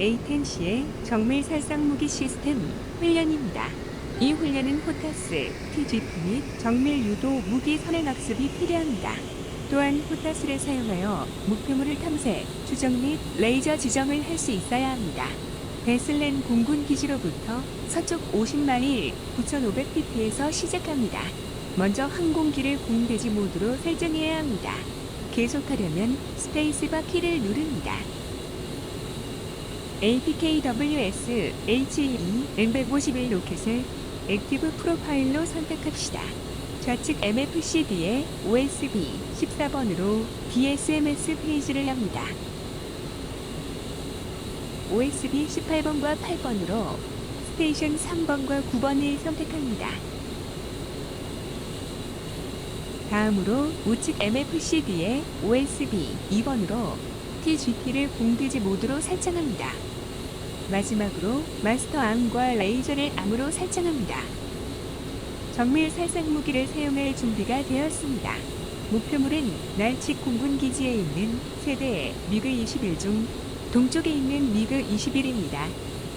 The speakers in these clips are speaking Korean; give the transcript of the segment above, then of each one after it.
A10C의 정밀 살상 무기 시스템 훈련입니다. 이 훈련은 호타스, TGP 및 정밀 유도 무기 선행 학습이 필요합니다. 또한 호타스를 사용하여 목표물을 탐색, 추적 및 레이저 지정을 할 수 있어야 합니다. 베슬렌 공군 기지로부터 서쪽 50마일 9,500pp에서 시작합니다. 먼저 항공기를 공대지 모드로 설정해야 합니다. 계속하려면 스페이스바 키를 누릅니다. APKWS HE N151 로켓을 액티브 프로파일로 선택합시다. 좌측 MFCD에 OSB 14번으로 DSMS 페이지를 엽니다. OSB 18번과 8번으로 스테이션 3번과 9번을 선택합니다. 다음으로 우측 MFCD에 OSB 2번으로 TGP를 공대지 모드로 설정합니다. 마지막으로 마스터 암과 레이저를 암으로 설정합니다. 정밀 살상 무기를 사용할 준비가 되었습니다. 목표물은 날치 공군 기지에 있는 세대 미그 21 중 동쪽에 있는 미그 21입니다.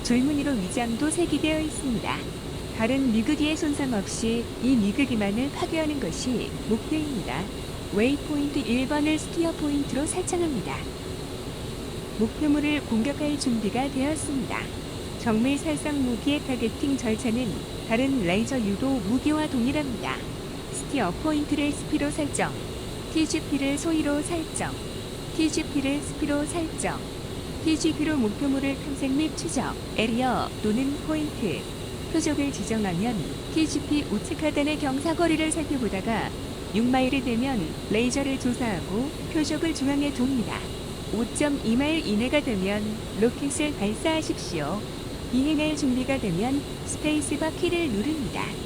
줄무늬로 위장도 색이되어 있습니다. 다른 미그기의 손상 없이 이 미그기만을 파괴하는 것이 목표입니다. 웨이포인트 1번을 스티어 포인트로 설정합니다. 목표물을 공격할 준비가 되었습니다. 정밀 살상 무기의 타겟팅 절차는 다른 레이저 유도 무기와 동일합니다. 스티어 포인트를 스피로 설정, TGP를 소위로 설정, TGP를 스피로 설정, TGP로 목표물을 탐색 및 추적, 에리어 또는 포인트, 표적을 지정하면 TGP 우측 하단의 경사거리를 살펴보다가 6마일이 되면 레이저를 조사하고 표적을 중앙에 둡니다. 5.2마일 이내가 되면 로켓을 발사하십시오. 비행할 준비가 되면 스페이스바 키를 누릅니다.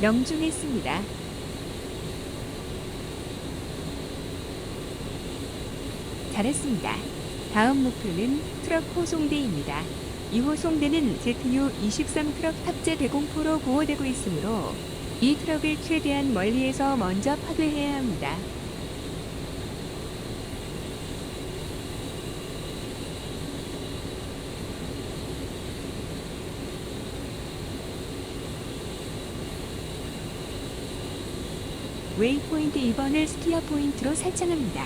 명중했습니다. 잘했습니다. 다음 목표는 트럭 호송대입니다. 이 호송대는 ZU-23 트럭 탑재 대공포로 보호되고 있으므로 이 트럭을 최대한 멀리에서 먼저 파괴해야 합니다. 웨이포인트 2번을 스티어 포인트로 설정합니다.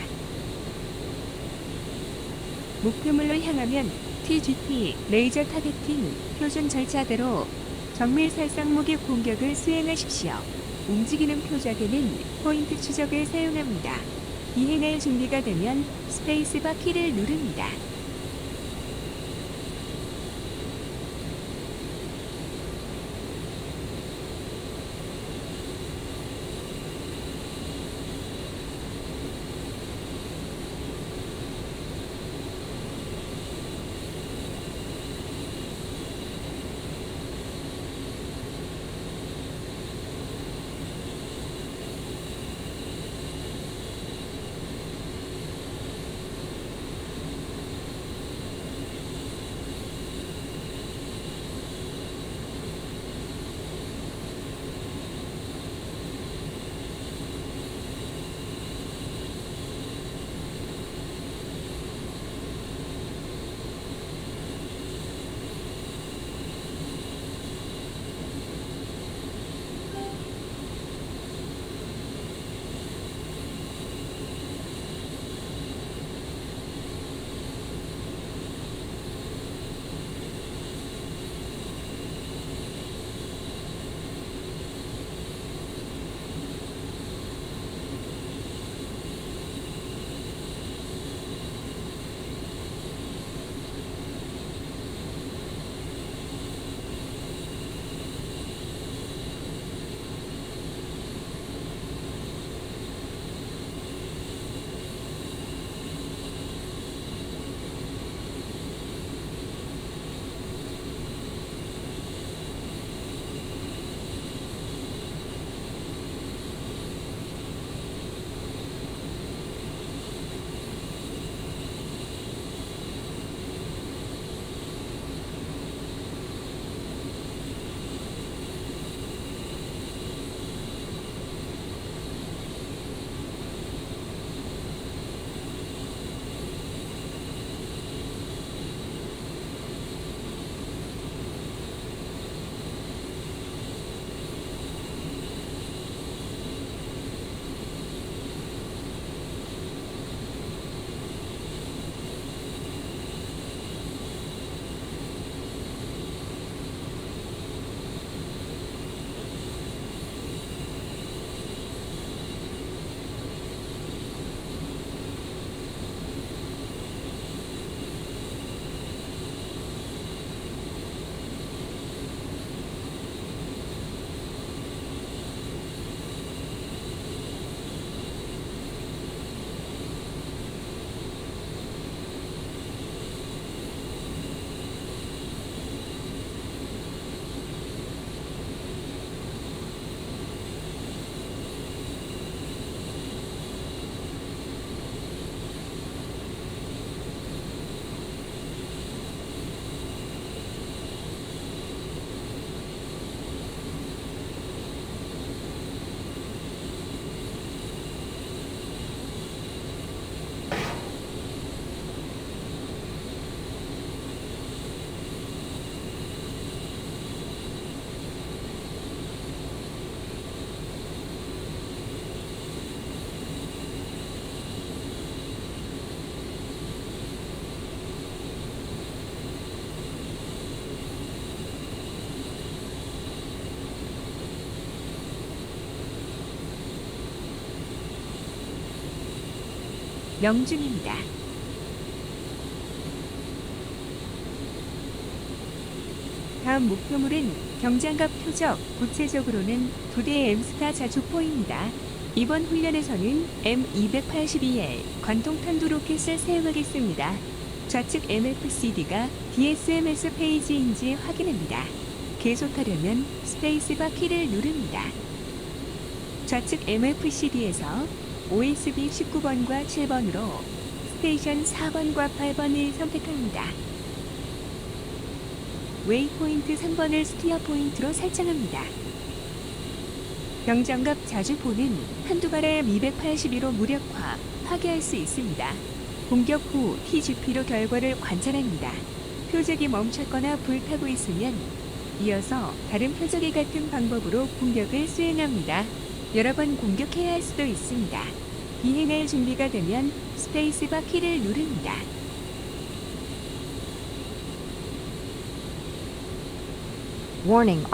목표물로 향하면 TGP 레이저 타겟팅 표준 절차대로 정밀 살상 무기 공격을 수행하십시오. 움직이는 표적에는 포인트 추적을 사용합니다. 비행할 준비가 되면 스페이스바 키를 누릅니다. 명중입니다. 다음 목표물은 경장갑 표적, 구체적으로는 두 대의 엠스타 자주포입니다. 이번 훈련에서는 M282L 관통탄두 로켓을 사용하겠습니다. 좌측 MFCD가 DSMS 페이지인지 확인합니다. 계속하려면 스페이스바 키를 누릅니다. 좌측 MFCD에서 OSB 19번과 7번으로 스테이션 4번과 8번을 선택합니다. 웨이포인트 3번을 스티어 포인트로 설정합니다. 병정갑 자주포는 한두 발의 282로 무력화, 파괴할 수 있습니다. 공격 후 TGP로 결과를 관찰합니다. 표적이 멈췄거나 불타고 있으면 이어서 다른 표적이 같은 방법으로 공격을 수행합니다. 여러 번 공격해야 할 수도 있습니다. 비행할 준비가 되면 스페이스바 키를 누릅니다. Warning.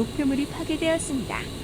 목표물이 파괴되었습니다.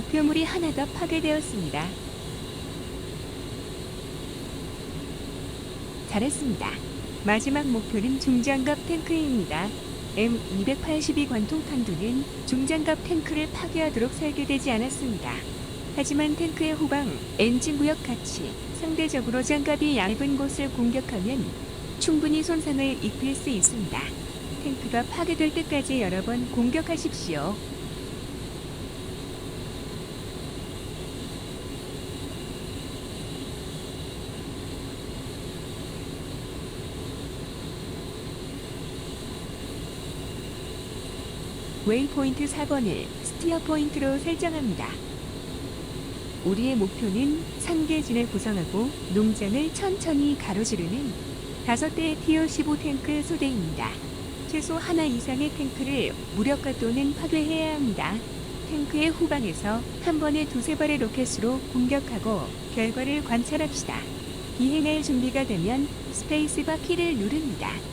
목표물이 하나 더 파괴되었습니다. 잘했습니다. 마지막 목표는 중장갑 탱크입니다. M282 관통 탄두는 중장갑 탱크를 파괴하도록 설계되지 않았습니다. 하지만 탱크의 후방, 엔진 구역 같이 상대적으로 장갑이 얇은 곳을 공격하면 충분히 손상을 입힐 수 있습니다. 탱크가 파괴될 때까지 여러 번 공격하십시오. 웨이포인트 4번을 스티어 포인트로 설정합니다. 우리의 목표는 상계진을 구성하고 농장을 천천히 가로지르는 다섯 대의 티어 15 탱크 소대입니다. 최소 하나 이상의 탱크를 무력화 또는 파괴해야 합니다. 탱크의 후방에서 한 번에 두세 발의 로켓으로 공격하고 결과를 관찰합시다. 비행할 준비가 되면 스페이스바 키를 누릅니다.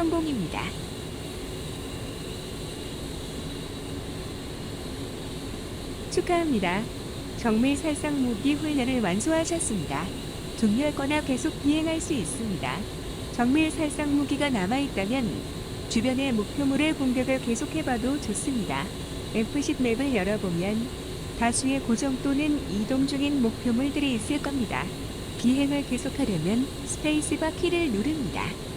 성공입니다. 축하합니다. 정밀 살상 무기 훈련을 완수하셨습니다. 종료하거나 계속 비행할 수 있습니다. 정밀 살상 무기가 남아있다면 주변의 목표물의 공격을 계속해봐도 좋습니다. F10 맵을 열어보면 다수의 고정 또는 이동 중인 목표물들이 있을 겁니다. 비행을 계속하려면 스페이스바 키를 누릅니다.